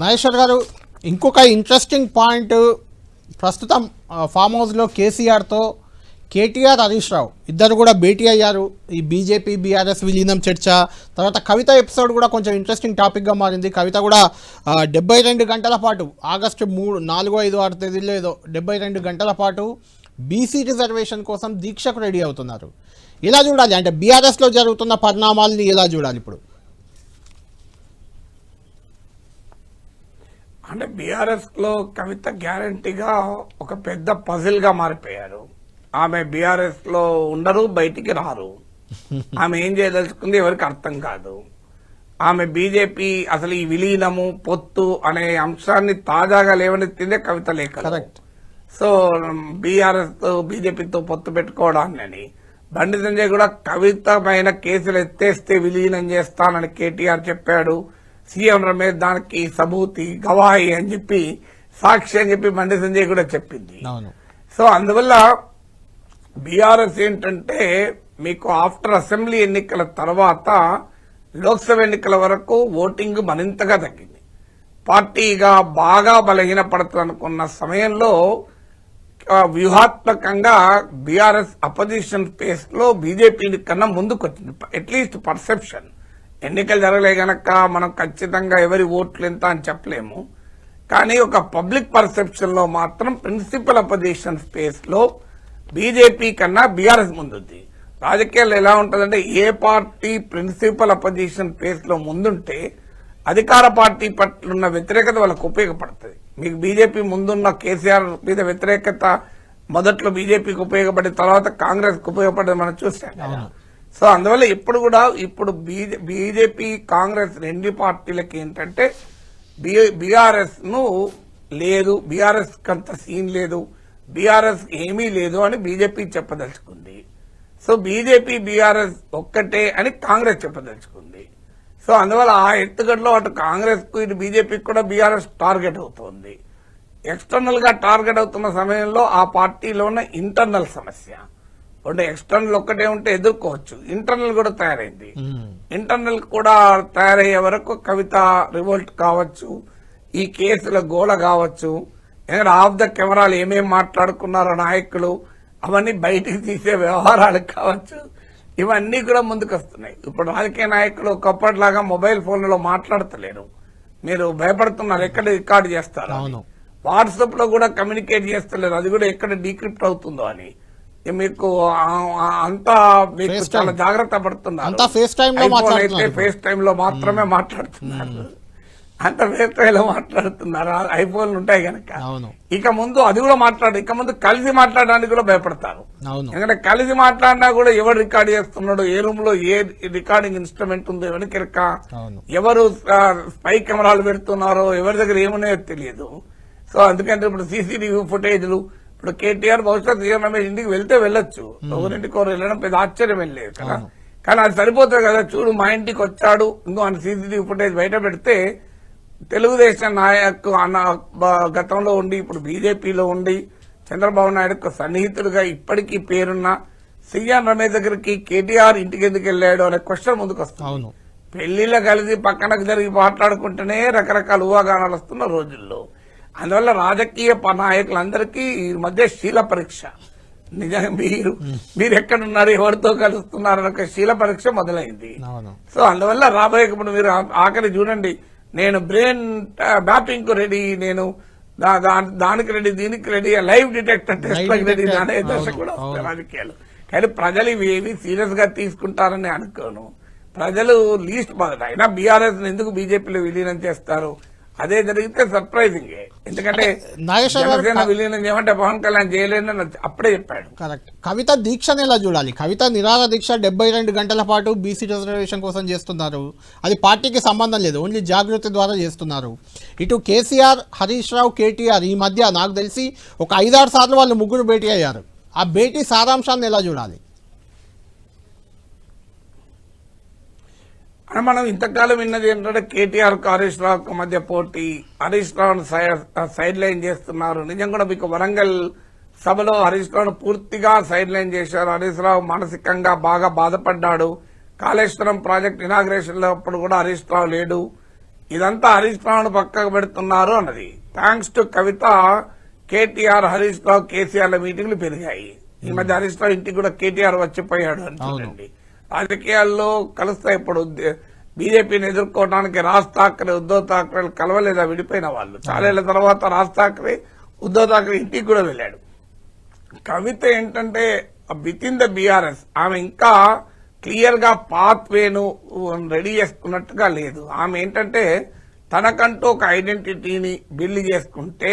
నాగేశ్వర్ గారు ఇంకొక interesting point ప్రస్తుతం ఫామ్ హౌస్లో కేసీఆర్తో కేటీఆర్ హరీష్ రావు ఇద్దరు కూడా భేటీ అయ్యారు. ఈ బీజేపీ బీఆర్ఎస్ విలీనం చర్చ తర్వాత కవిత ఎపిసోడ్ కూడా కొంచెం ఇంట్రెస్టింగ్ టాపిక్గా మారింది. కవిత కూడా డెబ్బై రెండు గంటల పాటు ఆగస్టు మూడు నాలుగో ఐదు ఆరు తేదీలో ఏదో డెబ్బై రెండు గంటల పాటు బీసీ రిజర్వేషన్ కోసం దీక్షకు రెడీ అవుతున్నారు. ఇలా చూడాలి? అంటే బీఆర్ఎస్లో జరుగుతున్న పరిణామాలని ఇలా చూడాలి ఇప్పుడు? అంటే బీఆర్ఎస్లో కవిత గ్యారంటీగా ఒక పెద్ద పజిల్గా మారిపోయారు. ఆమె బీఆర్ఎస్లో ఉండరు బయటికి రారు. ఆమె ఏం చేయదలుచుకుంది ఎవరికి అర్థం కాదు. ఆమె బీజేపీ అసలు ఈ విలీనము పొత్తు అనే అంశాన్ని తాజాగా లేవనెత్తిందే కవిత లేఖ సో బీఆర్ఎస్తో బీజేపీతో పొత్తు పెట్టుకోవడాన్ని బండి సంజయ్ కూడా కవిత పైన కేసులు ఎత్తేస్తే విలీనం చేస్తానని కేటీఆర్ చెప్పాడు. సీఎం రమేష్ దానికి సబూతి గవాయి అని చెప్పి సాక్షి అని చెప్పి బండి సంజయ్ కూడా చెప్పింది. సో అందువల్ల బీఆర్ఎస్ ఏంటంటే మీకు ఆఫ్టర్ అసెంబ్లీ ఎన్నికల తర్వాత లోక్సభ ఎన్నికల వరకు ఓటింగ్ మరింతగా తగ్గింది. పార్టీగా బాగా బలహీనపడుతుంది అనుకున్న సమయంలో వ్యూహాత్మకంగా బీఆర్ఎస్ అపోజిషన్ స్పేస్లో బీజేపీ కన్నా ముందుకు వచ్చింది అట్లీస్ట్ పర్సెప్షన్. ఎన్నికలు జరగలే గనక మనం ఖచ్చితంగా ఎవరి ఓట్లు ఎంత అని చెప్పలేము. కానీ ఒక పబ్లిక్ పర్సెప్షన్లో మాత్రం ప్రిన్సిపల్ అపోజిషన్ స్పేస్లో బీజేపీ కన్నా బీఆర్ఎస్ ముందుంది. రాజకీయాలు ఎలా ఉంటుందంటే ఏ పార్టీ ప్రిన్సిపల్ అపోజిషన్ స్పేస్లో ముందుంటే అధికార పార్టీ పట్ల ఉన్న వ్యతిరేకత వాళ్ళకు ఉపయోగపడుతుంది. మీకు బీజేపీ ముందున్న కేసీఆర్ మీద వ్యతిరేకత మొదట్లో బీజేపీకి ఉపయోగపడి తర్వాత కాంగ్రెస్ ఉపయోగపడేది మనం చూసాం సో అందువల్ల ఇప్పుడు కూడా ఇప్పుడు బీజే బీజేపీ కాంగ్రెస్ రెండు పార్టీలకి ఏంటంటే బీఆర్ఎస్ను లేదు బీఆర్ఎస్ కంత సీన్ లేదు బీఆర్ఎస్ ఏమీ లేదు అని బీజేపీ చెప్పదలుచుకుంది. సో బీజేపీ బీఆర్ఎస్ ఒక్కటే అని కాంగ్రెస్ చెప్పదలుచుకుంది. సో అందువల్ల ఆ ఎత్తుగడలో అటు కాంగ్రెస్కు ఇటు బీజేపీకి కూడా బీఆర్ఎస్ టార్గెట్ అవుతోంది. ఎక్స్టర్నల్గా టార్గెట్ అవుతున్న సమయంలో ఆ పార్టీలో ఉన్న ఇంటర్నల్ సమస్య. అంటే ఎక్స్టర్నల్ ఒక్కటే ఉంటే ఎదుర్కోవచ్చు. ఇంటర్నల్ కూడా తయారైంది. ఇంటర్నల్ కూడా తయారయ్యే వరకు కవిత రివోల్ట్ కావచ్చు ఈ కేసుల గోల కావచ్చు. ఎందుకంటే ఆఫ్ ద కెమెరాలు ఏమేం మాట్లాడుకున్నారో నాయకులు అవన్నీ బయటికి తీసే వ్యవహారాలు కావచ్చు. ఇవన్నీ కూడా ముందుకు వస్తున్నాయి ఇప్పుడు రాజకీయ నాయకులు ఒకప్పటిలాగా మొబైల్ ఫోన్లలో మాట్లాడతలేరు. మీరు భయపడుతున్నారు ఎక్కడ రికార్డు చేస్తారు. వాట్సాప్లో కూడా కమ్యూనికేట్ చేస్తలేరు. అది కూడా ఎక్కడ డీక్రిప్ట్ అవుతుందో అని. మీకు అంతా మీకు చాలా. జాగ్రత్త పడుతున్నారు. ఫేస్ టైమ్లో మాత్రమే మాట్లాడుతున్నారు. అంత ఫేస్ టైమ్లో మాట్లాడుతున్నారు. ఐఫోన్లు ఉంటాయి కనుక ఇక ముందు అది కూడా మాట్లాడు ఇక ముందు కలిసి మాట్లాడడానికి కూడా భయపడతారు. ఎందుకంటే కలిసి మాట్లాడినా కూడా ఎవరు రికార్డ్ చేస్తున్నాడు? ఏ రూమ్లో ఏ రికార్డింగ్ ఇన్స్ట్రుమెంట్ ఉందో ఎవరికి అవును. ఎవరు స్పై కెమెరాలు పెడుతున్నారో ఎవరి దగ్గర ఏమున్నాయో తెలియదు. సో అందుకంటే ఇప్పుడు సీసీటీవీ ఫుటేజ్లు ఇప్పుడు కేటీఆర్ బహుశా సీఎం రమేష్ ఇంటికి వెళ్తే వెళ్ళొచ్చు. ఎవరింటికి ఒకరు వెళ్ళడం పెద్ద ఆశ్చర్యం లేదు కదా. కానీ అది సరిపోతుంది కదా. చూడు మా ఇంటికి వచ్చాడు. ఇంకో ఆయన సీసీటీవీ ఫుటేజ్ బయట పెడితే తెలుగుదేశం నాయకు అన్న గతంలో ఉండి ఇప్పుడు బీజేపీలో ఉండి చంద్రబాబు నాయుడుకు సన్నిహితుడిగా ఇప్పటికీ పేరున్న సీఎం రమేష్ దగ్గరికి కేటీఆర్ ఇంటికి ఎందుకు వెళ్ళాడు అనే క్వశ్చన్ ముందుకు వస్తుంది పెళ్ళిలో కలిసి పక్కనకు జరిగి మాట్లాడుకుంటేనే రకరకాల ఊహాగానాలు వస్తున్న రోజుల్లో. అందువల్ల రాజకీయ నాయకులందరికీ ఈ మధ్య శీల పరీక్ష. నిజంగా మీరు మీరు ఎక్కడున్నారు ఎవరితో కలుస్తున్నారు అనే ఒక శీల పరీక్ష మొదలైంది. సో అందువల్ల రాబోయే ఇప్పుడు మీరు ఆఖరి చూడండి. నేను బ్రెయిన్ మ్యాపింగ్కు రెడీ నేను దానికి రెడీ దీనికి ready live detector test ready. అనే దశ కూడా. రాజకీయాలు. కానీ ప్రజలు ఇవి ఏవి సీరియస్గా తీసుకుంటారని అనుకోను. ప్రజలు లీస్ట్ బాధ అయినా బీఆర్ఎస్ ఎందుకు బీజేపీలో విలీనం చేస్తారు? అదే జరిగితే సర్ప్రైజింగ్ ఎందుకంటే జనసేన విలీనం చేయమంటే పవన్ కళ్యాణ్ చేయలేదని అప్పుడే చెప్పాడు. కరెక్ట్. కవిత దీక్షని ఎలా చూడాలి? కవిత నిరాహార దీక్ష డెబ్బై రెండు గంటల పాటు బీసీ రిజర్వేషన్ కోసం చేస్తున్నారు. అది పార్టీకి సంబంధం లేదు. ఓన్లీ జాగృతి ద్వారా చేస్తున్నారు. ఇటు కేసీఆర్ హరీష్ రావు కేటీఆర్ ఈ మధ్య నాకు తెలిసి ఒక ఐదారు సార్లు వాళ్ళు ముగ్గురు భేటీ అయ్యారు. ఆ భేటీ సారాంశాన్ని ఎలా చూడాలి? అని మనం ఇంతకాలం విన్నది ఏంటంటే కేటీఆర్కు హరీష్ రావుకు మధ్య పోటీ. హరీష్ రావును సైడ్ లైన్ చేస్తున్నారు. నిజం కూడా మీకు వరంగల్ సభలో హరీష్ రావును పూర్తిగా సైడ్ లైన్ చేశారు. హరీష్ రావు మానసికంగా బాగా బాధపడ్డాడు. కాళేశ్వరం ప్రాజెక్ట్ ఇనాగ్రేషన్లో అప్పుడు కూడా హరీష్ రావు లేడు. ఇదంతా హరీష్ రావును పక్కకు పెడుతున్నారు అన్నది. Thanks to Kavitha KTR Harish Rao కేసీఆర్ల మీటింగ్లు పెరిగాయి. ఈ మధ్య హరీష్ రావు ఇంటికి కూడా కేటీఆర్ వచ్చిపోయాడు అంటుండీ రాజకీయాల్లో కలుస్తాయి ఇప్పుడు. బీజేపీని ఎదుర్కోవడానికి రాజ్ ఠాక్రే ఉద్దవ్ ఠాక్రే కలవలేదా? విడిపోయిన వాళ్ళు. చాలేళ్ళ తర్వాత రాజ్ ఠాక్రే ఉద్దవ్ ఠాక్రే ఇంటికి కూడా వెళ్ళాడు. కవిత ఏంటంటే విత్ ఇన్ ద బీఆర్ఎస్. ఆమె ఇంకా క్లియర్గా పాత్ వేను రెడీ చేసుకున్నట్టుగా లేదు. ఆమె ఏంటంటే తనకంటూ ఒక ఐడెంటిటీని బిల్డ్ చేసుకుంటే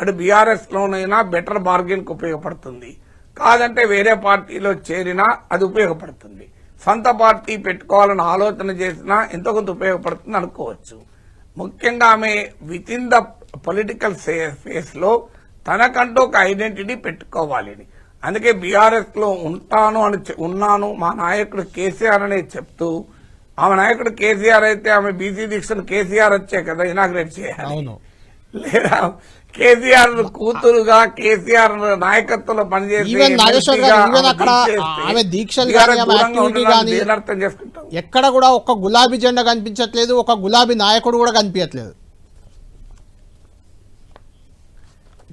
అటు బీఆర్ఎస్ లోనైనా బెటర్ బార్గెన్కు ఉపయోగపడుతుంది. కాదంటే వేరే పార్టీలో చేరినా అది ఉపయోగపడుతుంది. సొంత పార్టీ పెట్టుకోవాలని ఆలోచన చేసినా ఎంతో కొంత ఉపయోగపడుతుంది అనుకోవచ్చు. ముఖ్యంగా ఆమె విత్ ఇన్ ద పొలిటికల్ ఫేస్లో తనకంటూ ఒక ఐడెంటిటీ పెట్టుకోవాలి. అందుకే బీఆర్ఎస్లో ఉంటాను అని ఉన్నాను మా నాయకుడు కేసీఆర్ అనే చెప్తూ ఆమె నాయకుడు కేసీఆర్ అయితే ఆమె బీసీ దీక్షను కేసీఆర్ వచ్చే కదా ఇనాగ్రేట్ చేయాలి. లేదా కేసీఆర్ కూతురుగా కేసీఆర్ నాయకత్వంలో పనిచేసి ఆమె దీక్షలు ఎక్కడ కూడా ఒక్క గులాబీ జెండా కనిపించట్లేదు ఒక గులాబీ నాయకుడు కూడా కనిపించట్లేదు.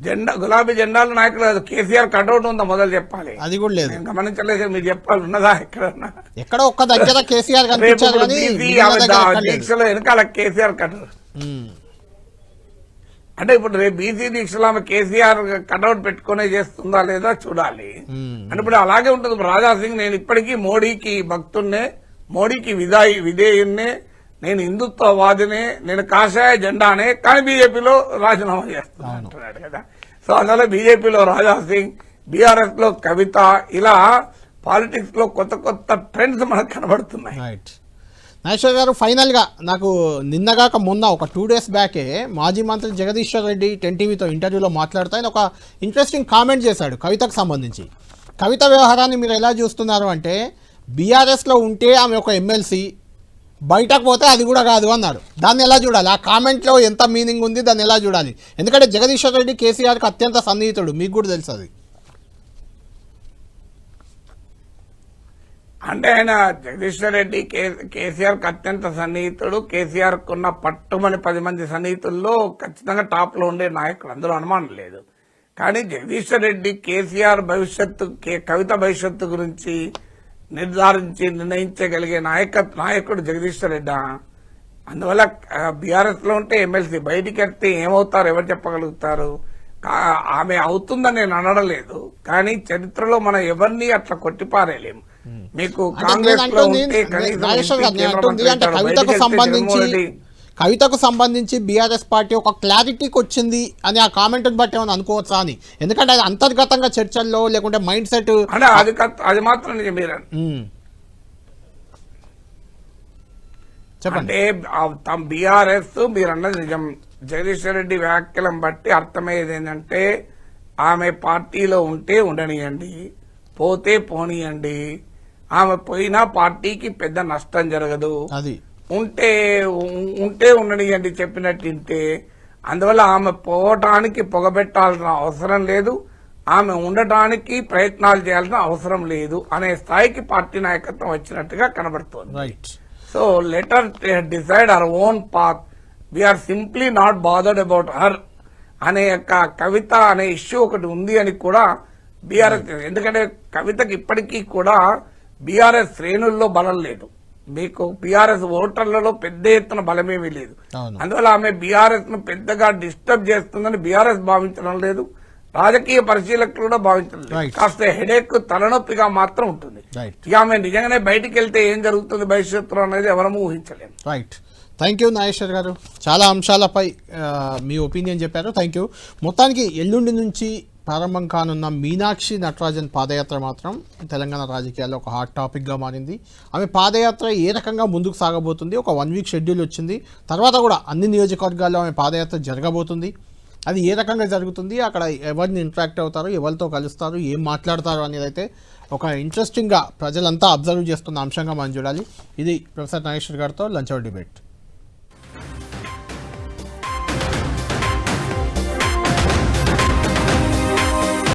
జెండా గులాబీ జెండాల నాయకులు కేసీఆర్ కటౌట్ ఉందా మొదలు చెప్పాలి. అది కూడా లేదు. గమనించలేదు మీరు చెప్పాలి ఉన్నదా ఎక్కడన్నా? ఎక్కడ ఒక్క దగ్గర కేసీఆర్ కనిపించారు ఎక్కడ. దీక్షలో వెనకాల కేసీఆర్ కటౌట్. అంటే ఇప్పుడు రేపు బీసీ దీక్షలో ఆమె కేసీఆర్ కటౌట్ పెట్టుకునే చేస్తుందా లేదా చూడాలి. ఉమ్. అంటే ఇప్పుడు అలాగే ఉంటుంది. రాజా సింగ్ నేను ఇప్పటికీ మోడీకి భక్తున్నే మోడీకి విధాయి విధేయున్నే నేను హిందుత్వవాదినే నేను కాషాయ జెండానే కానీ బీజేపీలో రాజీనామా చేస్తున్నా అంటున్నాడు కదా. సో అందువల్ల బీజేపీలో రాజా సింగ్ బీఆర్ఎస్లో కవిత ఇలా పాలిటిక్స్లో కొత్త కొత్త ట్రెండ్స్ మనకు కనబడుతున్నాయి. నాగేశ్వర గారు ఫైనల్గా నాకు నిన్నగాక మొన్న ఒక టూ డేస్ బ్యాకే మాజీ మంత్రి జగదీశ్వర్ రెడ్డి టెన్ టీవీతో ఇంటర్వ్యూలో మాట్లాడుతూ ఆయన ఒక ఇంట్రెస్టింగ్ కామెంట్ చేశాడు కవితకు సంబంధించి. కవిత వ్యవహారాన్ని మీరు ఎలా చూస్తున్నారు అంటే బీఆర్ఎస్లో ఉంటే ఆమె ఒక ఎమ్మెల్సీ బయటకు పోతే అది కూడా కాదు అన్నాడు దాన్ని ఎలా చూడాలి? ఆ కామెంట్లో ఎంత మీనింగ్ ఉంది దాన్ని ఎలా చూడాలి? ఎందుకంటే జగదీశ్వర్ రెడ్డి కేసీఆర్కి అత్యంత సన్నిహితుడు మీకు కూడా తెలుసు అది. అంటే ఆయన జగదీశ్వర్ రెడ్డి కేసీఆర్కు అత్యంత సన్నిహితుడు. కేసీఆర్ కున్న పట్టుమని పది మంది సన్నిహితుల్లో ఖచ్చితంగా టాప్లో ఉండే నాయకుడు అందులో అనుమానం లేదు. కానీ జగదీశ్వర్ రెడ్డి కేసీఆర్ భవిష్యత్తు కే- కవిత భవిష్యత్తు గురించి నిర్ధారించి నిర్ణయించగలిగే నాయక నాయకుడు జగదీశ్వర్ రెడ్డి. అందువల్ల బీఆర్ఎస్లో ఉంటే ఎమ్మెల్సీ బయటికి వెళ్తే ఏమవుతారు? ఎవరు చెప్పగలుగుతారు? ఆమె అవుతుందని నేను అనడం లేదు. కానీ చరిత్రలో మనం ఎవరిని అట్లా కొట్టిపారేయలేము. మీకు కాంగ్రెస్. కవితకు సంబంధించి కవితకు సంబంధించి బీఆర్ఎస్ పార్టీ ఒక క్లారిటీకి వచ్చింది అని ఆ కామెంట్ బట్టి ఏమైనా అనుకోవచ్చా అని. ఎందుకంటే అది అంతర్గతంగా చర్చల్లో లేకుంటే మైండ్ సెట్ అది మాత్రం చెప్పండి. అంటే బీఆర్ఎస్ మీరు అన్నది నిజం. జగదీశ్వర్ రెడ్డి వ్యాఖ్యలను బట్టి అర్థమయ్యేది ఏంటంటే ఆమె పార్టీలో ఉంటే ఉండనియండి పోతే పోనీయండి ఆమె పోయినా పార్టీకి పెద్ద నష్టం జరగదు. అది. ఉంటే ఉంటే ఉండనియండి చెప్పినట్టు వింటే అందువల్ల ఆమె పోవటానికి పొగబెట్టాల్సిన అవసరం లేదు. ఆమె ఉండటానికి ప్రయత్నాలు చేయాల్సిన అవసరం లేదు అనే స్థాయికి పార్టీ నాయకత్వం వచ్చినట్టుగా కనబడుతోంది. Right so let her decide our own path. We're simply not bothered about her అనే యొక్క కవిత అనే ఇష్యూ ఒకటి ఉంది అని కూడా బీఆర్ఎస్ ఎందుకంటే కవితకి ఇప్పటికీ కూడా బీఆర్ఎస్ శ్రేణుల్లో బలం లేదు. మీకు బీఆర్ఎస్ ఓటర్లలో పెద్ద ఎత్తున బలమేమీ లేదు. అందువల్ల ఆమె బీఆర్ఎస్ను పెద్దగా డిస్టర్బ్ చేస్తుందని బీఆర్ఎస్ భావించడం లేదు. రాజకీయ పరిశీలకులు కూడా భావించడం లేదు. కాస్త హెడేక్ తలనొప్పిగా మాత్రం ఉంటుంది. ఇక ఆమె నిజంగానే బయటికి వెళ్తే ఏం జరుగుతుంది భవిష్యత్తులో అనేది ఎవరము ఊహించలేము. రైట్ థ్యాంక్ యూ నాగేశ్వర్ గారు. చాలా అంశాలపై మీ ఒపీనియన్ చెప్పారు. థ్యాంక్ యూ మొత్తానికి ఎల్లుండి నుంచి ప్రారంభం కానున్న మీనాక్షి నటరాజన్ పాదయాత్ర మాత్రం తెలంగాణ రాజకీయాల్లో ఒక హాట్ టాపిక్గా మారింది. ఆమె పాదయాత్ర ఏ రకంగా ముందుకు సాగబోతుంది? ఒక వన్ వీక్ షెడ్యూల్ వచ్చింది. తర్వాత కూడా అన్ని నియోజకవర్గాల్లో ఆమె పాదయాత్ర జరగబోతుంది. అది ఏ రకంగా జరుగుతుంది? అక్కడ ఎవరిని ఇంటరాక్ట్ అవుతారు? ఎవరితో కలుస్తారు? ఏం మాట్లాడతారు అనేది అయితే ఒక ఇంట్రెస్టింగ్గా ప్రజలంతా అబ్జర్వ్ చేస్తున్న అంశంగా మనం చూడాలి. ఇది ప్రొఫెసర్ నాగేశ్వర్ గారితో లంచ్ అవర్ డిబేట్.